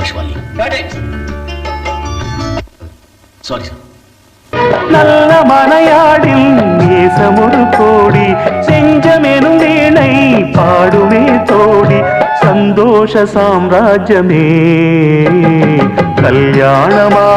சபாஷ் Vaali sorry sir நல்ல மனையாடில் நேசமொரு கோடி செஞ்சமெனும் வீணை பாடுமே தோடி சந்தோஷ சாம்ராஜ்யமே. கல்யாணமா